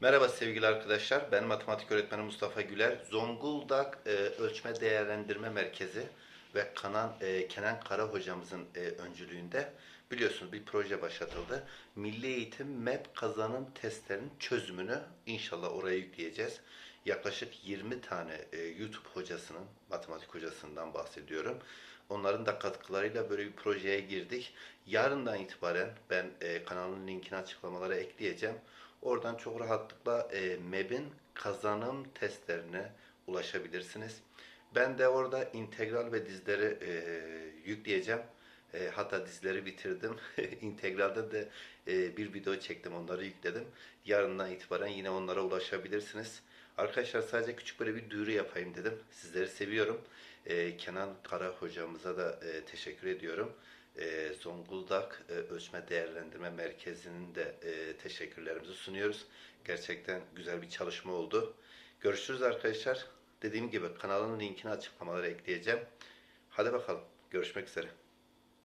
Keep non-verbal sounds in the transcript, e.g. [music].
Merhaba sevgili arkadaşlar. Ben matematik öğretmeni Mustafa Güler. Zonguldak e, Ölçme Değerlendirme Merkezi ve Kanan e, Kenan Kara hocamızın e, öncülüğünde biliyorsunuz bir proje başlatıldı. Milli Eğitim MEP kazanım testlerinin çözümünü inşallah oraya yükleyeceğiz. Yaklaşık 20 tane e, YouTube hocasının, matematik hocasından bahsediyorum. Onların da katkılarıyla böyle bir projeye girdik. Yarından itibaren ben e, kanalın linkini açıklamalara ekleyeceğim. Oradan çok rahatlıkla e, MEB'in kazanım testlerine ulaşabilirsiniz. Ben de orada integral ve dizleri e, yükleyeceğim. E, hatta dizleri bitirdim. [laughs] İntegralde de e, bir video çektim, onları yükledim. Yarından itibaren yine onlara ulaşabilirsiniz. Arkadaşlar sadece küçük böyle bir duyuru yapayım dedim. Sizleri seviyorum. E, Kenan Kara hocamıza da e, teşekkür ediyorum. E, Zonguldak e, Ölçme Değerlendirme Merkezi'nin de e, teşekkürlerimizi sunuyoruz. Gerçekten güzel bir çalışma oldu. Görüşürüz arkadaşlar. Dediğim gibi kanalın linkini açıklamalara ekleyeceğim. Hadi bakalım. Görüşmek üzere.